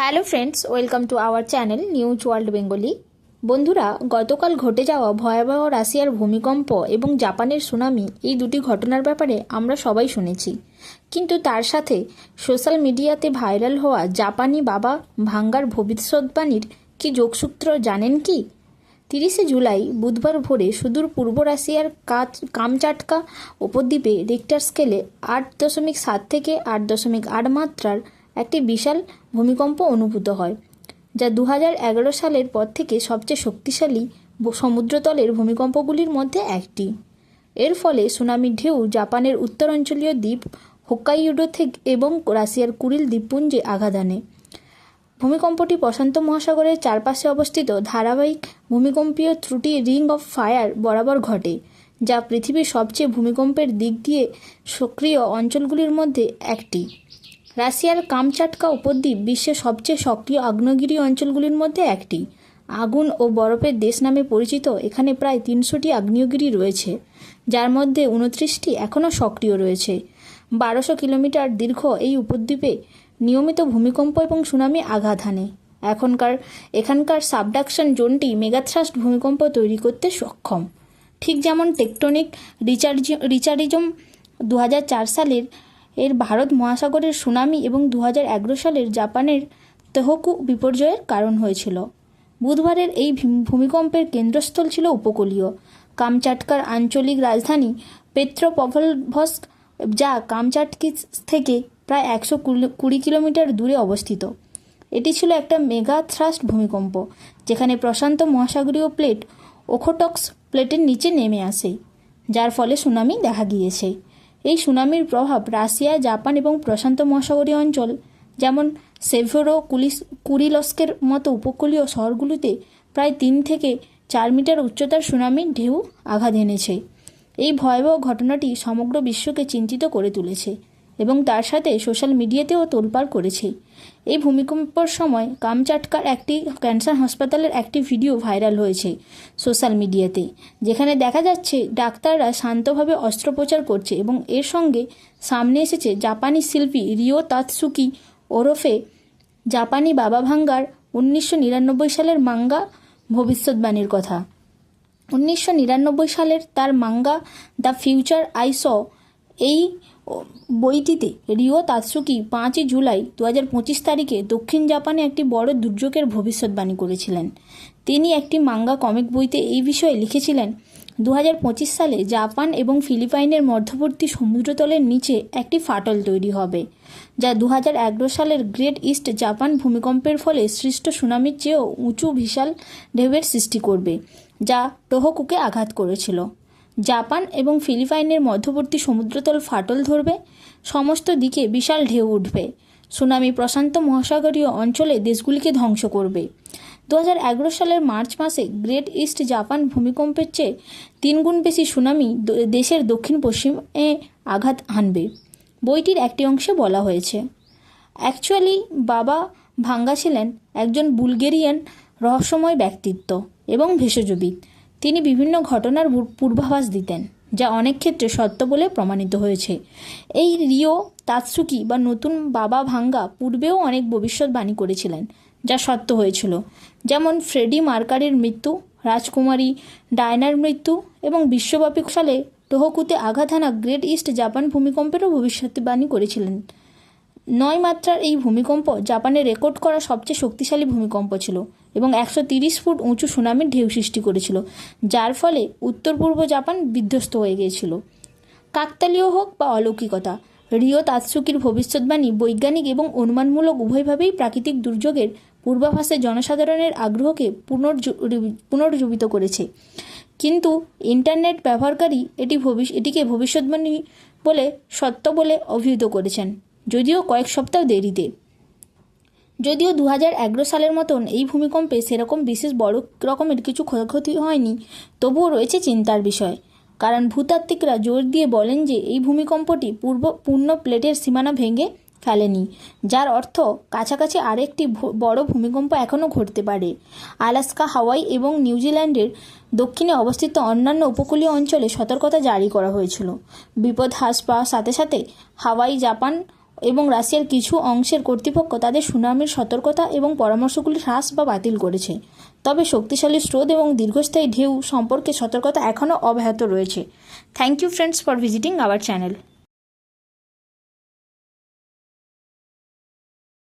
Hello friends, welcome to our channel news world Bengali. বন্ধুরা, গতকাল ঘটে যাওয়া ভয়াবহ রাশিয়ার ভূমিকম্প এবং জাপানের সুনামি। এই দুটি ঘটনার ব্যাপারে আমরা সবাই শুনেছি। কিন্তু তার সাথে সোশ্যাল মিডিয়াতে ভাইরাল হওয়া জাপানি বাবা ভাঙ্গার ভবিষ্যৎবাণীর কি যোগসূত্র জানেন কি? তিরিশে জুলাই বুধবার ভোরে সুদূর পূর্ব রাশিয়ার কাচ, কামচাটকা উপদ্বীপে রিক্টার স্কেলে আট দশমিক সাত থেকে আট দশমিক আট মাত্রার একটি বিশাল ভূমিকম্প অনুভূত হয়, যা দু সালের পর থেকে সবচেয়ে শক্তিশালী সমুদ্রতলের ভূমিকম্পগুলির মধ্যে একটি। এর ফলে সুনামির ঢেউ জাপানের উত্তরাঞ্চলীয় দ্বীপ হোক্কাইডো থেকে এবং রাশিয়ার কুরিল দ্বীপপুঞ্জে আঘাত আনে। ভূমিকম্পটি প্রশান্ত মহাসাগরের চারপাশে অবস্থিত ধারাবাহিক ভূমিকম্পীয় ত্রুটি রিং অফ ফায়ার বরাবর ঘটে, যা পৃথিবীর সবচেয়ে ভূমিকম্পের দিক দিয়ে সক্রিয় অঞ্চলগুলির মধ্যে একটি। রাশিয়ার কামচাটকা উপদ্বীপ বিশ্বের সবচেয়ে সক্রিয় আগ্নেয়গিরি অঞ্চলগুলির মধ্যে একটি। আগুন ও বরফের দেশ নামে পরিচিত এখানে প্রায় তিনশোটি আগ্নেয়গিরি রয়েছে, যার মধ্যে উনত্রিশটি এখনও সক্রিয় রয়েছে। বারোশো কিলোমিটার দীর্ঘ এই উপদ্বীপে নিয়মিত ভূমিকম্প এবং সুনামি আঘাত হানে। এখনকার, এখানকার সাবডাকশন জোনটি মেগাথ্রাস্ট ভূমিকম্প তৈরি করতে সক্ষম। ঠিক যেমন টেকটনিক রিচার্জি, রিচারিজম দু হাজার চার সালের এর ভারত মহাসাগরের সুনামি এবং দু হাজার এগারো সালের জাপানের তেহকু বিপর্যয়ের কারণ হয়েছিল। বুধবারের এই ভূমি- ভূমিকম্পের কেন্দ্রস্থল ছিল উপকূলীয়। কামচাটকার আঞ্চলিক রাজধানী পেত্রোপভলভস্ক যা কামচাটকি থেকে প্রায় একশো কুড়ি কিলোমিটার দূরে অবস্থিত। এটি ছিল একটা মেগা থ্রাস্ট ভূমিকম্প, যেখানে প্রশান্ত মহাসাগরীয় প্লেট ওখোটক্স প্লেটের নিচে নেমে আসে, যার ফলে সুনামি দেখা গিয়েছে। এই সুনামির প্রভাব রাশিয়া, জাপান এবং প্রশান্ত মহাসাগরীয় অঞ্চল, যেমন সেভেরো কুলিস, কুরিলস্কের মতো উপকূলীয় শহরগুলিতে প্রায় তিন থেকে চার মিটার উচ্চতার সুনামির ঢেউ আঘাত এনেছে। এই ভয়াবহ ঘটনাটি সমগ্র বিশ্বকে চিন্তিত করে তুলেছে। এবং তার সাথে সোশ্যাল মিডিয়াতেও তোলপাড় করেছে। এই ভূমিকম্পর সময় কামচাটকার একটি ক্যান্সার হাসপাতালের একটি ভিডিও ভাইরাল হয়েছে সোশ্যাল মিডিয়াতে, যেখানে দেখা যাচ্ছে ডাক্তাররা শান্তভাবে অস্ত্রোপচার করছে এবং এর সঙ্গে সামনে এসেছে জাপানি শিল্পী রিও তাতসুকি ওরফে জাপানি বাবা ভাঙ্গার উনিশশো নিরানব্বই সালের মাঙ্গা ভবিষ্যৎবাণীর কথা। উনিশশো নিরানব্বই সালের তার manga the future I saw এই বইটিতে রিও তাৎসুকি পাঁচই জুলাই দু হাজার পঁচিশ তারিখে দক্ষিণ জাপানে একটি বড় দুর্যোগের ভবিষ্যৎবাণী করেছিলেন। তিনি একটি মাঙ্গা কমিক বইতে এই বিষয়ে লিখেছিলেন দু হাজার পঁচিশ সালে জাপান এবং ফিলিপাইনের মধ্যবর্তী সমুদ্রতলের নিচে একটি ফাটল তৈরি হবে, যা দু হাজার এগারো সালের গ্রেট ইস্ট জাপান ভূমিকম্পের ফলে সৃষ্ট সুনামির চেয়েও উঁচু বিশাল ঢেউয়ের সৃষ্টি করবে, যা টোহকুকে আঘাত করেছিল। জাপান এবং ফিলিপাইনের মধ্যবর্তী সমুদ্রতল ফাটল ধরবে, সমস্ত দিকে বিশাল ঢেউ উঠবে। সুনামি প্রশান্ত মহাসাগরীয় অঞ্চলে দেশগুলিকে ধ্বংস করবে। দু সালের মার্চ মাসে গ্রেট ইস্ট জাপান ভূমিকম্পের চেয়ে তিনগুণ বেশি সুনামি দেশের দক্ষিণ পশ্চিমে আঘাত হানবে, বইটির একটি অংশে বলা হয়েছে। অ্যাকচুয়ালি বাবা ভাঙ্গা ছিলেন একজন বুলগেরিয়ান রহস্যময় ব্যক্তিত্ব এবং ভেষজবিদ। তিনি বিভিন্ন ঘটনার পূর্বাভাস দিতেন, যা অনেক ক্ষেত্রে সত্য বলে প্রমাণিত হয়েছে। এই রিও তাৎসুকি বা নতুন বাবা ভাঙ্গা পূর্বেও অনেক ভবিষ্যৎবাণী করেছিলেন, যা সত্য হয়েছিল। যেমন ফ্রেডি মার্কারের মৃত্যু, রাজকুমারী ডায়নার মৃত্যু এবং বিশ্বব্যাপী সালে টোহকুতে আঘাত হানা গ্রেট ইস্ট জাপান ভূমিকম্পেরও ভবিষ্যৎবাণী করেছিলেন। নয় মাত্রার এই ভূমিকম্প জাপানে রেকর্ড করা সবচেয়ে শক্তিশালী ভূমিকম্প ছিল এবং একশো তিরিশ ফুট উঁচু সুনামির ঢেউ সৃষ্টি করেছিল, যার ফলে উত্তর পূর্ব জাপান বিধ্বস্ত হয়ে গিয়েছিল। কাকতালীয় হোক বা অলৌকিকতা, রিও তাৎসুকির ভবিষ্যৎবাণী বৈজ্ঞানিক এবং অনুমানমূলক উভয়ভাবেই প্রাকৃতিক দুর্যোগের পূর্বাভাসে জনসাধারণের আগ্রহকে পুনর্জু- পুনর্জীবিত করেছে। কিন্তু ইন্টারনেট ব্যবহারকারী এটি ভবিষ্য এটিকে ভবিষ্যৎবাণী বলে সত্য বলে অভিহিত করেছেন। যদিও কয়েক সপ্তাহ দেরিতে। যদিও দু সালের মতন এই ভূমিকম্পে সেরকম বিশেষ বড় রকমের কিছু ক্ষয়ক্ষতি হয়নি, তবুও রয়েছে চিন্তার বিষয়। কারণ ভূতাত্ত্বিকরা জোর দিয়ে বলেন যে এই ভূমিকম্পটি পূর্ব পূর্ণ প্লেটের সীমানা ভেঙে ফেলেনি, যার অর্থ কাছাকাছি আরেকটি বড় ভূমিকম্প এখনও ঘটতে পারে। আলাস্কা, হাওয়াই এবং নিউজিল্যান্ডের দক্ষিণে অবস্থিত অন্যান্য উপকূলীয় অঞ্চলে সতর্কতা জারি করা হয়েছিল। বিপদ হ্রাস পাওয়ার সাথে সাথে হাওয়াই, জাপান এবং রাশিয়ার কিছু অংশের কর্তৃপক্ষ তাদের সুনামির সতর্কতা এবং পরামর্শগুলি হ্রাস বা বাতিল করেছে। তবে শক্তিশালী স্রোত এবং দীর্ঘস্থায়ী ঢেউ সম্পর্কে সতর্কতা এখনও অব্যাহত রয়েছে। Thank you friends for visiting our channel